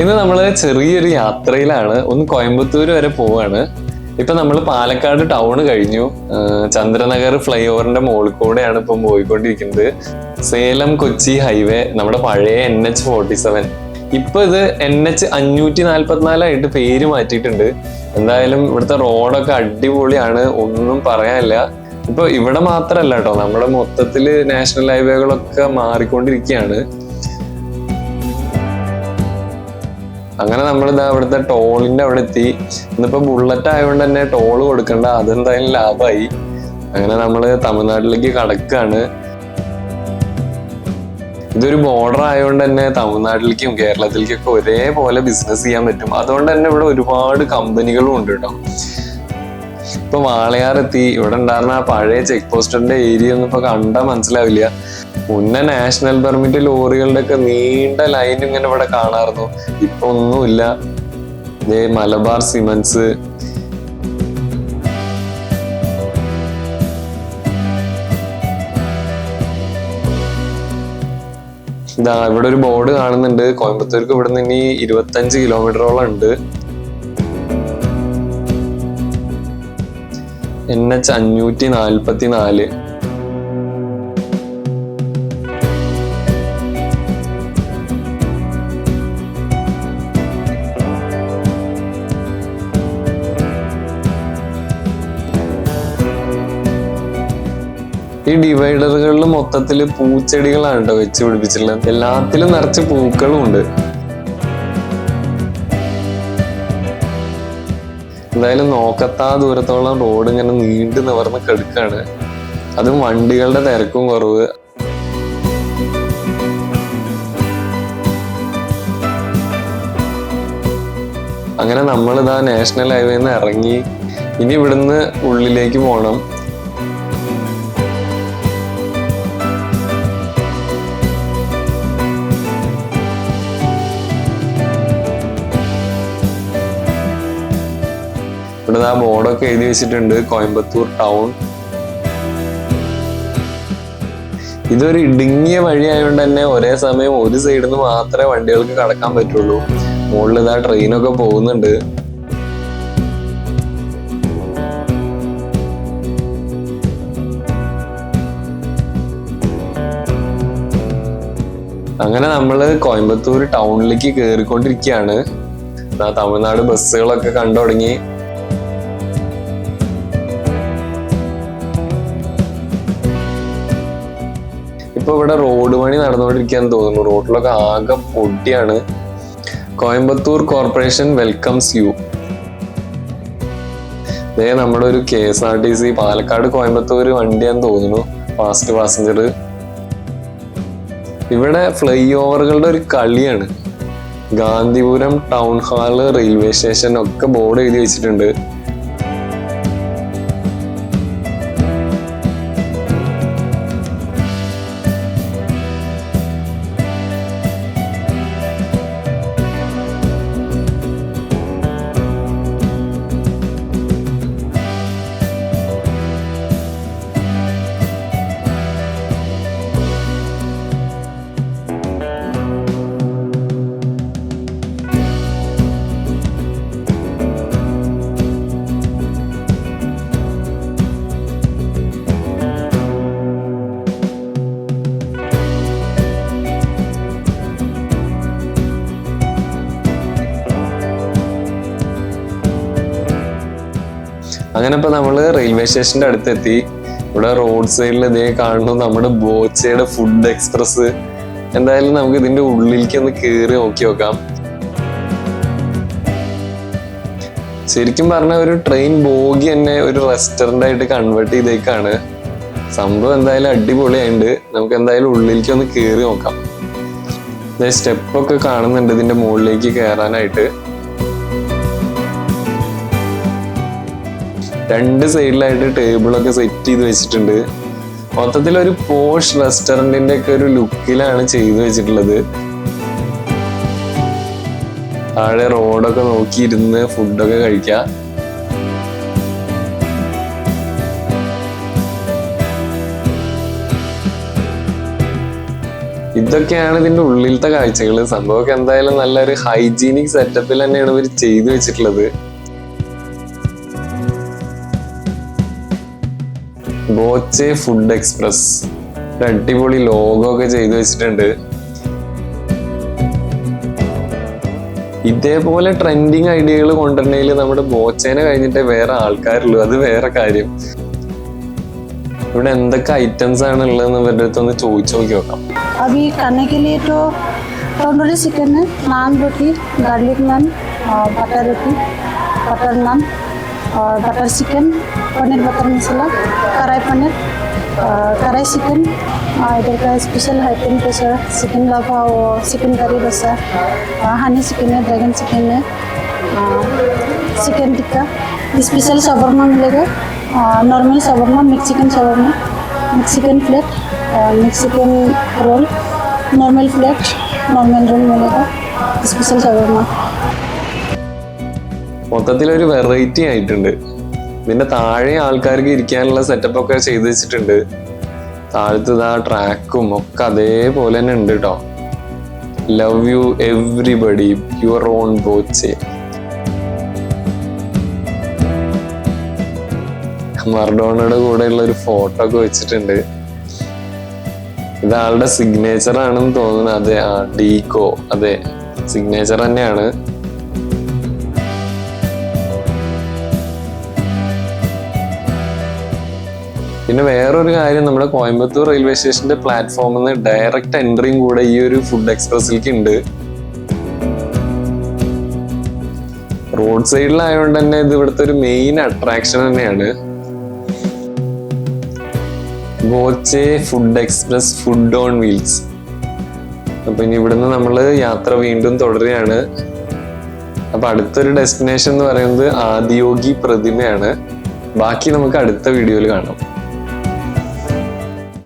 ഇന്ന് നമ്മൾ ചെറിയൊരു യാത്രയിലാണ്. ഒന്ന് കോയമ്പത്തൂർ വരെ പോവാണ്. ഇപ്പൊ നമ്മൾ പാലക്കാട് ടൗൺ കഴിഞ്ഞു. ചന്ദ്രനഗർ ഫ്ലൈ ഓവറിന്റെ മുകളിൽ കൂടെയാണ് ഇപ്പം പോയിക്കൊണ്ടിരിക്കുന്നത്. സേലം കൊച്ചി ഹൈവേ നമ്മുടെ പഴയ എൻ എച്ച് ഫോർട്ടി സെവൻ. ഇപ്പൊ ഇത് എൻ എച്ച് അഞ്ഞൂറ്റി നാല്പത്തിനാലായിട്ട് പേര് മാറ്റിയിട്ടുണ്ട്. എന്തായാലും ഇവിടുത്തെ റോഡൊക്കെ അടിപൊളിയാണ്. ഒന്നും പറയാനില്ല. ഇപ്പൊ ഇവിടെ മാത്രല്ല കേട്ടോ. നമ്മുടെ മൊത്തത്തിൽ നാഷണൽ ഹൈവേകളൊക്കെ മാറിക്കൊണ്ടിരിക്കുകയാണ്. അങ്ങനെ നമ്മൾ ഇതാ അവിടുത്തെ ടോളിന്റെ അവിടെ എത്തി ഇന്നിപ്പോ ബുള്ളറ്റ് ആയതുകൊണ്ട് തന്നെ ടോൾ കൊടുക്കണ്ട അതെന്തായാലും ലാഭമായി അങ്ങനെ നമ്മൾ തമിഴ്നാട്ടിലേക്ക് കടക്കാണ്. ഇതൊരു ബോർഡർ ആയതുകൊണ്ട് തന്നെ തമിഴ്നാട്ടിലേക്കും കേരളത്തിലേക്കും ഒക്കെ ഒരേപോലെ ബിസിനസ് ചെയ്യാൻ പറ്റും. അതുകൊണ്ട് തന്നെ ഇവിടെ ഒരുപാട് കമ്പനികളും ഉണ്ട് കേട്ടോ ഇപ്പൊ വാളയാർ എത്തി ഇവിടെ ഉണ്ടായിരുന്ന ആ പഴയ ചെക്ക് പോസ്റ്റിന്റെ ഏരിയ ഒന്നും ഇപ്പൊ കണ്ടാൽ മനസ്സിലാവില്ല. മുന്നേ നാഷണൽ പെർമിറ്റ് ലോറികളുടെ ഒക്കെ നീണ്ട ലൈൻ ഇങ്ങനെ ഇവിടെ കാണാറുന്നു. ഇപ്പൊ ഒന്നുമില്ല. ഇതേ മലബാർ സിമൻസ് ഇതാ ഇവിടെ ഒരു ബോർഡ് കാണുന്നുണ്ട്. കോയമ്പത്തൂർക്ക് ഇവിടെ നിന്ന് ഇനി ഇരുപത്തഞ്ച് കിലോമീറ്ററോളം ഉണ്ട്. എൻ എച്ച് അഞ്ഞൂറ്റി നാൽപ്പത്തി നാല് ഈ ഡിവൈഡറുകളിൽ മൊത്തത്തിൽ പൂച്ചെടികളാണ് കേട്ടോ വെച്ച് പിടിപ്പിച്ചിട്ടുള്ളത്. എല്ലാത്തിലും നിറച്ച് പൂക്കളും ഉണ്ട്. എന്തായാലും നോക്കത്താ ദൂരത്തോളം റോഡ് ഇങ്ങനെ നീണ്ടു നിവർന്ന് കിടക്കാണ്. അതും വണ്ടികളുടെ തിരക്കും കുറവ്. അങ്ങനെ നമ്മളിതാ നാഷണൽ ഹൈവേന്ന് ഇറങ്ങി. ഇനി ഇവിടുന്ന് ഉള്ളിലേക്ക് പോകണം ഇവിടെ ആ ബോർഡൊക്കെ എഴുതി വെച്ചിട്ടുണ്ട് കോയമ്പത്തൂർ ടൗൺ. ഇതൊരു ഇടുങ്ങിയ വഴി ആയതുകൊണ്ട് തന്നെ ഒരേ സമയം ഒരു സൈഡിൽ നിന്ന് മാത്രമേ വണ്ടികൾക്ക് കടക്കാൻ പറ്റുള്ളൂ. മുകളിൽ ഇതാ ട്രെയിനൊക്കെ പോകുന്നുണ്ട്. അങ്ങനെ നമ്മൾ കോയമ്പത്തൂർ ടൗണിലേക്ക് കയറിക്കൊണ്ടിരിക്കുകയാണ് തമിഴ്നാട് ബസ്സുകളൊക്കെ കണ്ടു തുടങ്ങി ഇപ്പൊ ഇവിടെ റോഡ് പണി നടന്നുകൊണ്ടിരിക്കുകയെന്ന് തോന്നുന്നു. റോഡിലൊക്കെ ആകെ പൊട്ടിയാണ് കോയമ്പത്തൂർ കോർപ്പറേഷൻ വെൽക്കംസ് യു. ഇതേ നമ്മുടെ ഒരു K S R T C Palakkad Coimbatore വണ്ടിയാന്ന് തോന്നുന്നു. ഫാസ്റ്റ് പാസഞ്ചർ ഇവിടെ ഫ്ലൈ ഓവറുകളുടെ ഒരു കളിയാണ്. Gandhipuram town hall railway station ഒക്കെ ബോർഡ് എഴുതി വെച്ചിട്ടുണ്ട്. അങ്ങനെ ഇപ്പൊ നമ്മൾ റെയിൽവേ സ്റ്റേഷന്റെ അടുത്തെത്തി. ഇവിടെ റോഡ് സൈഡിൽ ഇതേ കാണുന്നു. നമ്മുടെ ബോച്ചയുടെ ഫുഡ് എക്സ്പ്രസ് എന്തായാലും നമുക്ക് ഇതിന്റെ ഉള്ളിലേക്ക് ഒന്ന് കേറി നോക്കി നോക്കാം. ശരിക്കും പറഞ്ഞ ഒരു ട്രെയിൻ ബോഗി തന്നെ ഒരു റെസ്റ്റോറന്റ് ആയിട്ട് കൺവേർട്ട് ചെയ്തേക്കാണ്. സംഭവം എന്തായാലും അടിപൊളിയായിട്ടുണ്ട് നമുക്ക് എന്തായാലും ഉള്ളിലേക്ക് ഒന്ന് കേറി നോക്കാം. സ്റ്റെപ്പൊക്കെ കാണുന്നുണ്ട് ഇതിന്റെ മുകളിലേക്ക് കയറാനായിട്ട് രണ്ട് സൈഡിലായിട്ട് ടേബിളൊക്കെ സെറ്റ് ചെയ്ത് വെച്ചിട്ടുണ്ട്. മൊത്തത്തിൽ ഒരു പോഷ് റെസ്റ്റോറന്റിന്റെ ഒക്കെ ഒരു ലുക്കിലാണ് ചെയ്തു വെച്ചിട്ടുള്ളത്. താഴെ റോഡൊക്കെ നോക്കിയിരുന്ന് ഫുഡൊക്കെ കഴിക്കാം. ഇതൊക്കെയാണ് ഇതിന്റെ ഉള്ളിലത്തെ കാഴ്ചകൾ സംഭവമൊക്കെ എന്തായാലും നല്ലൊരു ഹൈജീനിക് സെറ്റപ്പിൽ തന്നെയാണ് ഇവർ ചെയ്തു വെച്ചിട്ടുള്ളത്. ബോച്ചെ ഫുഡ് എക്സ്പ്രസ് ഒരു അടിപൊളി ലോഗോ ഒക്കെ ചെയ്തു വെച്ചിട്ടുണ്ട് ഇതേപോലെ ട്രെൻഡിങ് ഐഡിയകൾ കൊണ്ടുവരണമെങ്കിൽ നമ്മുടെ ബോച്ചേനെ കഴിഞ്ഞിട്ടേ വേറെ ആൾക്കാരുള്ളൂ അത് വേറെ കാര്യം ഇവിടെ എന്തൊക്കെ ഐറ്റംസ് ആണ് ഉള്ളതെന്ന് ഇവരുടെ അടുത്ത് ഒന്ന് ചോദിച്ചു നോക്കി നോക്കാം अभी खाने के लिए तो तंदूरी चिकन है नान रोटी गार्लिक नान और बटर रोटी बटर नान और butter chicken paneer butter masala kadai paneer और कढ़ाई चिकन और इधर का स्पेशल आइटम तो सर चिकन लाभा और चिकन करी बस है और हनी चिकन है ड्रैगन चिकन है चिकन टिक्का स्पेशल शवरमा मिलेगा normal shawarma Mexican shawarma Mexican plate Mexican roll normal plate normal roll मिलेगा स्पेशल शवरमा മൊത്തത്തിൽ ഒരു വെറൈറ്റി ആയിട്ടുണ്ട്. ഇതിന്റെ താഴെ ആൾക്കാർക്ക് ഇരിക്കാനുള്ള സെറ്റപ്പ് ഒക്കെ ചെയ്തു വെച്ചിട്ടുണ്ട്. താഴത്ത് ആ ട്രാക്കും ഒക്കെ അതേപോലെ തന്നെ ഉണ്ട് കേട്ടോ love you everybody your own Boche മർഡോണയുടെ കൂടെയുള്ള ഒരു ഫോട്ടോ ഒക്കെ വെച്ചിട്ടുണ്ട്. ഇത് ആളുടെ സിഗ്നേച്ചർ ആണെന്ന് തോന്നുന്നു. അതെ ആ ഡീകോ. അതെ സിഗ്നേച്ചർ തന്നെയാണ്. പിന്നെ വേറൊരു കാര്യം നമ്മുടെ കോയമ്പത്തൂർ റെയിൽവേ സ്റ്റേഷന്റെ പ്ലാറ്റ്ഫോമിൽ നിന്ന് ഡയറക്റ്റ് എൻട്രിയും കൂടെ ഈ ഒരു ഫുഡ് എക്സ്പ്രസിലേക്ക് ഉണ്ട് റോഡ് സൈഡിലായതുകൊണ്ട് തന്നെ ഇത് ഇവിടുത്തെ ഒരു മെയിൻ അട്രാക്ഷൻ തന്നെയാണ്. Boche food express food on wheels അപ്പൊ ഇനി ഇവിടുന്ന് നമ്മൾ യാത്ര വീണ്ടും തുടരുകയാണ്. അപ്പൊ അടുത്തൊരു ഡെസ്റ്റിനേഷൻ എന്ന് പറയുന്നത് ആദിയോഗി പ്രതിമയാണ്. ബാക്കി നമുക്ക് അടുത്ത വീഡിയോയിൽ കാണാം.